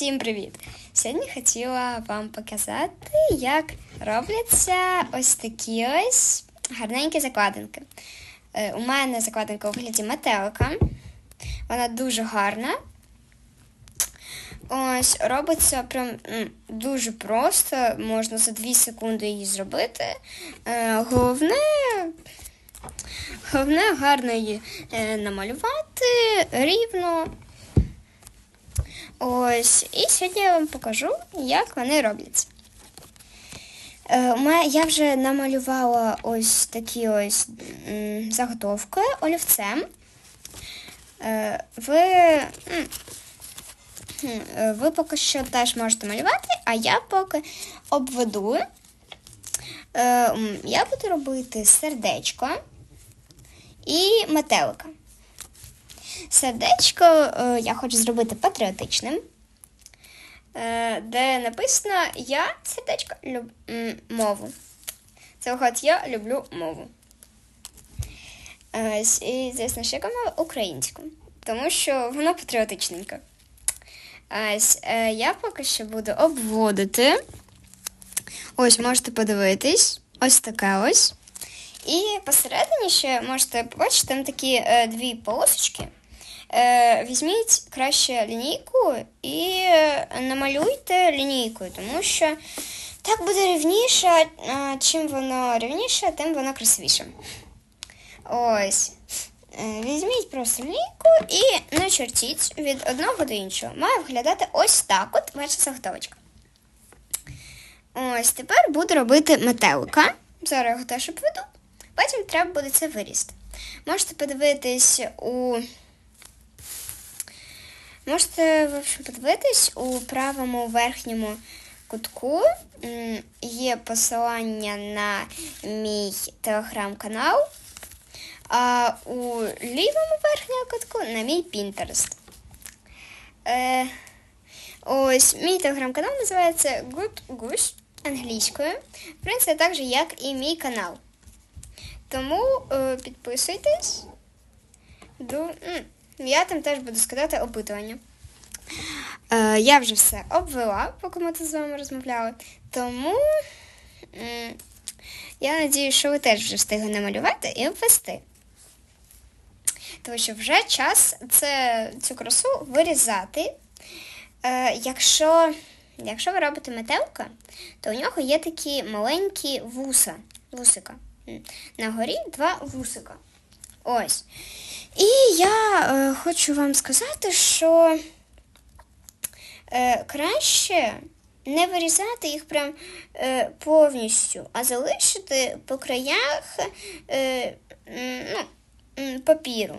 Всім привіт! Сьогодні хотіла вам показати, як робляться ось такі ось гарненькі закладинки. Е, У мене закладинка у вигляді метелика. Вона дуже гарна. Ось робиться прям дуже просто, можна за 2 секунди її зробити. Е, Головне, головне гарно її е, намалювати рівно. Ось, і сьогодні я вам покажу, як вони робляться. Е, я вже намалювала ось такі ось заготовки олівцем. Е, ви, е, ви поки що теж можете малювати, а я поки обведу. Я буду робити сердечко і метелика. Сердечко е, я хочу зробити патріотичним, е, де написано Я сердечко люб... мову. Це виходить я люблю мову. І, звісно, ще яка мова українську, тому що вона патріотичненька. Ось, е, я поки що буду обводити. Ось, можете подивитись. Ось таке ось. І посередині ще можете побачити там такі дві полосочки. Е, візьміть краще лінійку і е, намалюйте лінійкою, тому що так буде рівніше. Чим воно рівніше, тим воно красивіше. Ось. Е, Візьміть просто лінійку і начертіть від одного до іншого. Має виглядати ось так от ваша заготовочка. Ось тепер буду робити метелика. Зараз його теж обведу. Потім треба буде це вирізати. Можете подивитись у. Можете, в общем, подивитись у правому верхньому кутку. Є посилання на мій телеграм-канал, а у лівому верхньому кутку на мій Pinterest. Е, ось мій телеграм-канал називається Good Goose англійською. В принципі, так же, як і мій канал. Тому е, підписуйтесь. Ду... Я там теж буду скидати опитування. Е, я вже все обвела, поки ми тут з вами розмовляли. Тому м, я надію, що ви теж вже встигли намалювати і обвести. Тому що вже час це, цю красу вирізати. Е, якщо, якщо ви робите метелка, то у нього є такі маленькі вуса. Вусика. На горі два вусика. Ось. І я е, хочу вам сказати, що е, краще не вирізати їх прям е, повністю, а залишити по краях е, ну, папіру.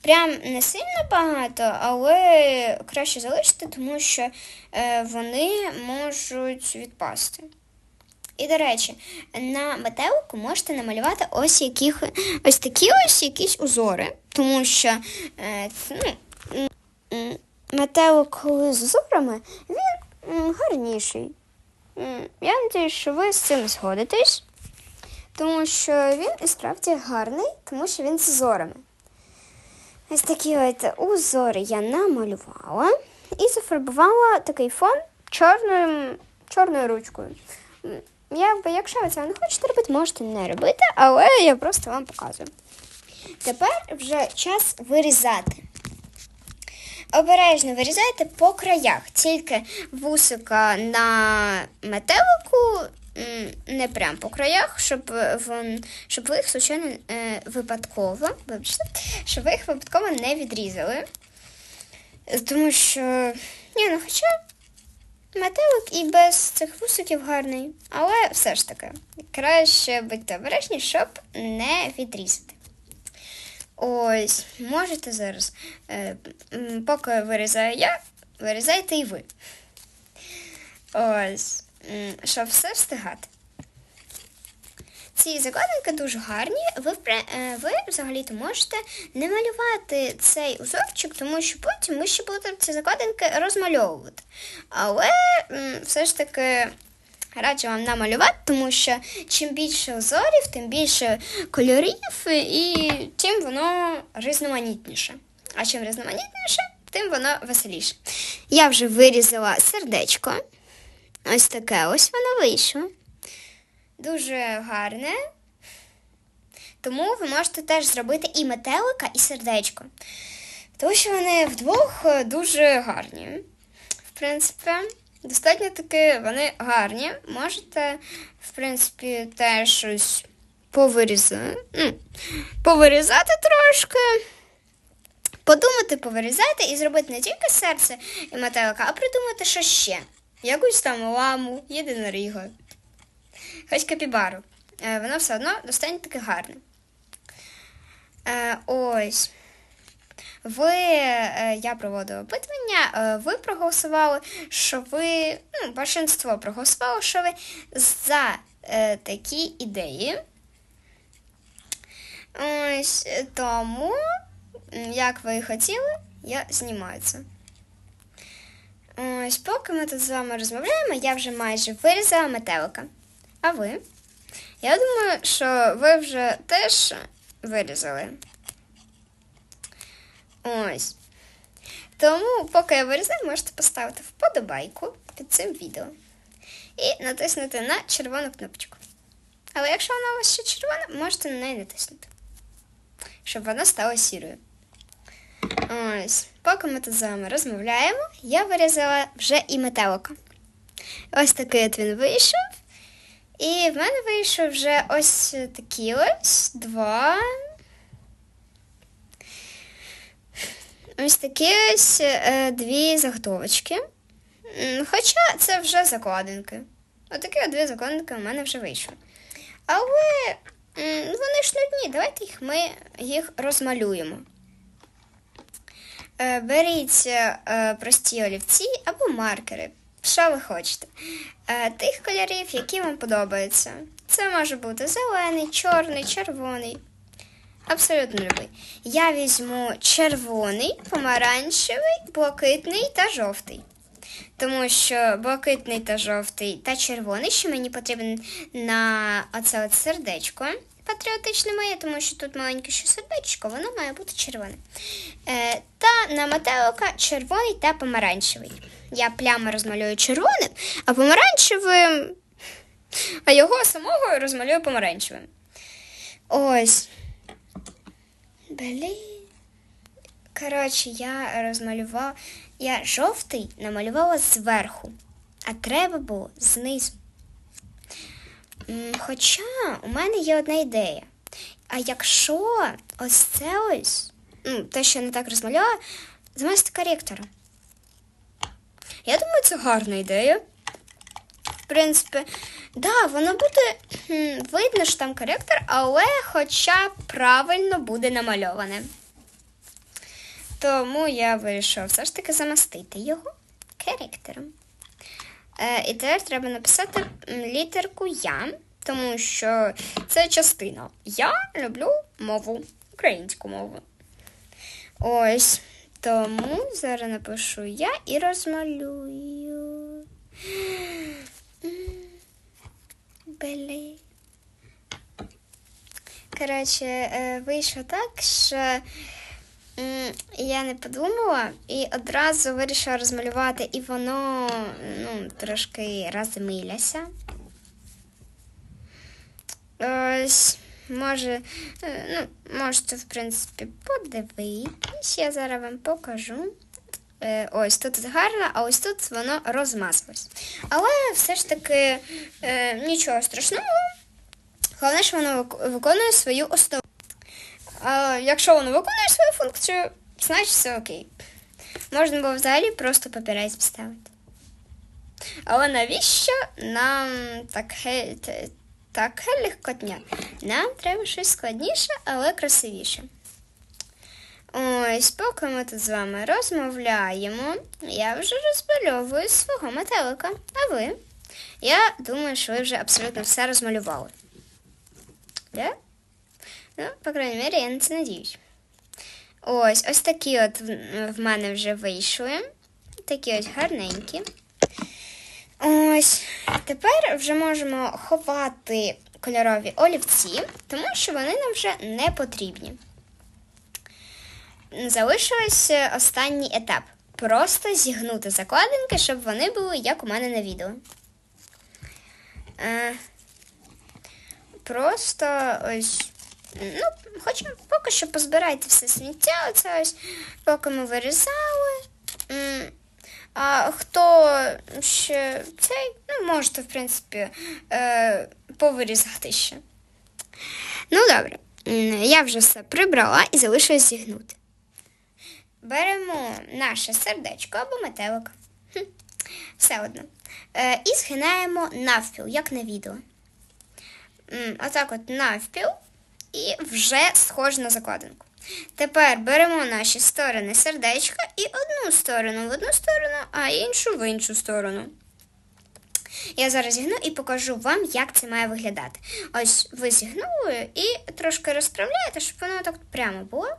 Прям не сильно багато, але краще залишити, тому що е, вони можуть відпасти. І, до речі, на метелику можете намалювати ось яких, ось такі ось якісь узори, тому що е, ну, метелик, з узорами, він гарніший. Я сподіваюся, що ви з цим згодитесь, тому що він і справді гарний, тому що він з узорами. Ось такі от узори я намалювала і зафарбувала такий фон чорною, чорною ручкою. Якби, якщо ви цього не хочете робити, можете не робити, але я просто вам показую. Тепер вже час вирізати. Обережно вирізайте по краях, тільки вусика на метелику, не прям по краях, щоб, вон, щоб ви їх случайно е, випадково, вибачте, щоб ви їх випадково не відрізали. Тому що, ні, ну хоча метелик і без цих вусиків гарний, але все ж таки, краще будьте обережні, щоб не відрізати. Ось, можете зараз, е, поки вирізаю я, вирізайте і ви. Ось, щоб все встигати. Ці закладинки дуже гарні. Ви, е, ви взагалі-то можете не малювати цей узорчик, тому що потім ми ще будемо ці закладинки розмальовувати. Але все ж таки раджу вам намалювати, тому що чим більше узорів, тим більше кольорів, і тим воно різноманітніше. А чим різноманітніше, тим воно веселіше. Я вже вирізала сердечко. Ось таке ось воно вийшло. Дуже гарне. Тому ви можете теж зробити і метелика, і сердечко. Тому що вони вдвох е, дуже гарні. В принципі, достатньо таки вони гарні. Можете, в принципі, теж щось повирізати. Ну, повирізати трошки. Подумати, повирізати і зробити не тільки серце і метелика, а придумати, що ще. Якусь там ламу, єдиноріга. Хоч капібару. Е, Воно все одно достатньо таки гарне. Е, ось. Ви, е, я проводила опитування, ви проголосували, що ви, ну, большинство проголосувало, що ви за е, такі ідеї. Ось тому, як ви хотіли, я знімаю це. Ось, поки ми тут з вами розмовляємо, я вже майже вирізала метелика. А ви? Я думаю, що ви вже теж вирізали. Ось. Тому, поки я вирізаю, можете поставити вподобайку під цим відео і натиснути на червону кнопочку. Але якщо вона у вас ще червона, можете на неї натиснути, щоб вона стала сірою. Ось, поки ми тут з вами розмовляємо, я вирізала вже і метелика. Ось такий от він вийшов. І в мене вийшов вже ось такі ось два. Ось такі ось е, дві заготовочки. Хоча це вже закладинки. Отакі от дві закладинки у мене вже вийшли. Але вони ж нудні, давайте їх ми їх розмалюємо. Е, Беріть е, прості олівці або маркери. Що ви хочете? Е, Тих кольорів, які вам подобаються. Це може бути зелений, чорний, червоний. Абсолютно любий. Я візьму червоний, помаранчевий, блакитний та жовтий. Тому що блакитний та жовтий та червоний, що мені потрібен на оце от сердечко патріотичне моє, тому що тут маленьке ще сердечко, воно має бути червоне. Е, та на метелика червоний та помаранчевий. Я плями розмалюю червоним, а помаранчевим, а його самого розмалюю помаранчевим. Ось. Блін. Коротше, я розмалювала. Я жовтий намалювала зверху, а треба було знизу. Хоча у мене є одна ідея. А якщо ось це ось, ну, те, що я не так розмалювала, замести коректором. Я думаю, це гарна ідея. В принципі, да, воно буде видно, що там коректор, але хоча правильно буде намальоване. Тому я вирішила все ж таки замастити його коректором. Е, і тепер треба написати літерку Я, тому що це частина. Я люблю мову, українську мову. Ось. Тому зараз напишу я і розмалюю. Блін. Коротше, е, вийшло так, що я не подумала і одразу вирішила розмалювати, і воно ну, трошки розмиляся. Ось, може, е, ну, можете, в принципі, подивитись. Я зараз вам покажу. Е, Ось тут гарно, а ось тут воно розмазалось. Але все ж таки е, нічого страшного. Головне, що воно виконує свою основу. А якщо воно виконує свою функцію, значить все окей. Можна було взагалі просто папірець вставити. Але навіщо нам таке, таке легкотня? Нам треба щось складніше, але красивіше. Ось, поки ми тут з вами розмовляємо, я вже розмальовую свого метелика. А ви? Я думаю, що ви вже абсолютно все розмалювали. Да? Ну, по крайней мере, я на це надіюсь. Ось, ось такі от в- мене вже вийшли. Такі ось гарненькі. Ось. Тепер вже можемо ховати кольорові олівці, тому що вони нам вже не потрібні. залишилось останній етап. Просто зігнути закладинки, щоб вони були як у мене на відео. Е, просто ось. Ну, хочемо поки що позбирайте все сміття. Оце ось, поки ми вирізали. А хто ще цей, ну, можете, в принципі, е, повирізати ще. Ну, добре. Я вже все прибрала і залишилось зігнути. Беремо наше сердечко або метелик. Хм, Все одно. Е, і згинаємо навпіл, як на відео. Отак от навпіл і вже схоже на закладинку. Тепер беремо наші сторони сердечка і одну сторону в одну сторону, а іншу в іншу сторону. Я зараз зігну і покажу вам, як це має виглядати. Ось ви зігнули і трошки розправляєте, щоб воно так прямо було.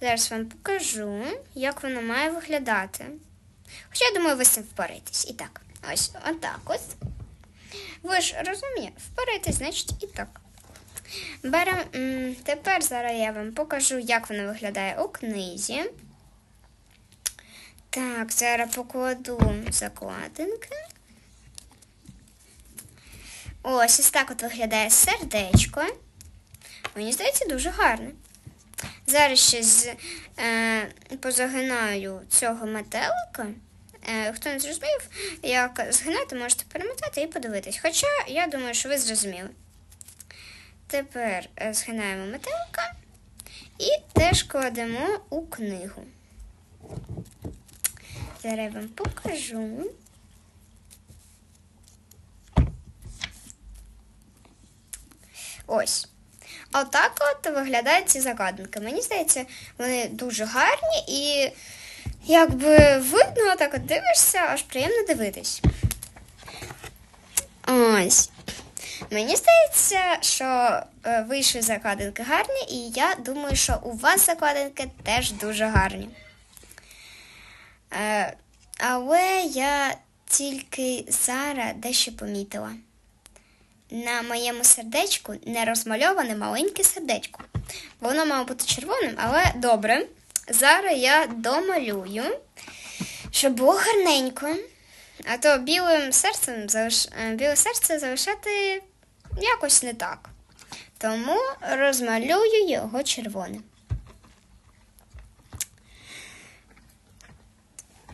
Зараз вам покажу, як воно має виглядати. Хоча я думаю, ви з цим впораєтесь. І так, ось отак ось. Ви ж розумієте, впораєтесь, значить і так. Берем, тепер зараз я вам покажу, як воно виглядає у книзі. Так, зараз покладу закладинки. Ось ось так от виглядає сердечко. Мені здається, дуже гарно. Зараз ще з, е, позагинаю цього метелика. Е, хто не зрозумів, як згинати, можете перемотати і подивитись. Хоча я думаю, що ви зрозуміли. Тепер е, згинаємо метелика і теж кладемо у книгу. Зараз я вам покажу. Ось. Отак от виглядають ці закладинки. Мені здається, вони дуже гарні і якби видно, так от дивишся, аж приємно дивитись. Ось. Мені здається, що е, вийшли закладинки гарні, і я думаю, що у вас закладинки теж дуже гарні. Е, але я тільки зараз дещо помітила. На моєму сердечку не розмальоване маленьке сердечко. Воно мало бути червоним, але добре. Зараз я домалюю, щоб було гарненько. А то білим серцем е, біле серце залишати якось не так. Тому розмалюю його червоним.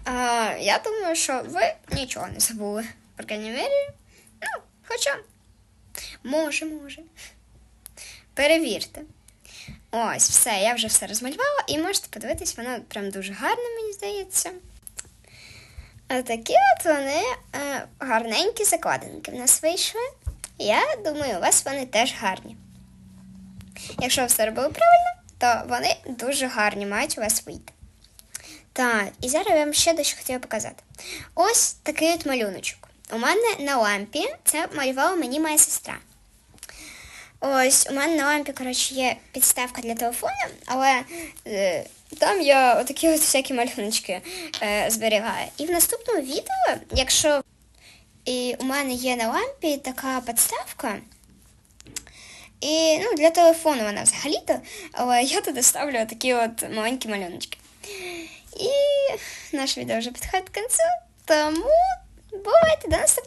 А, я думаю, що ви нічого не забули. По крайній мірі, ну, хоча, може, може. Перевірте. Ось, все, я вже все розмалювала, і можете подивитись, воно прям дуже гарне, мені здається. А такі от вони е, гарненькі закладинки в нас вийшли. Я думаю, у вас вони теж гарні. Якщо все робили правильно, то вони дуже гарні мають у вас вийти. Так, і зараз я вам ще дещо хотіла показати. Ось такий от малюночок. У мене на лампі це малювала мені моя сестра. Ось, у мене на лампі, коротше, є підставка для телефону, але е, там я отакі от всякі малюночки е, зберігаю. І в наступному відео, якщо і у мене є на лампі така підставка, і ну, для телефону вона взагалі-то, але я туди ставлю такі от маленькі малюночки. І наше відео вже підходить до кінцю, тому бувайте до наступних.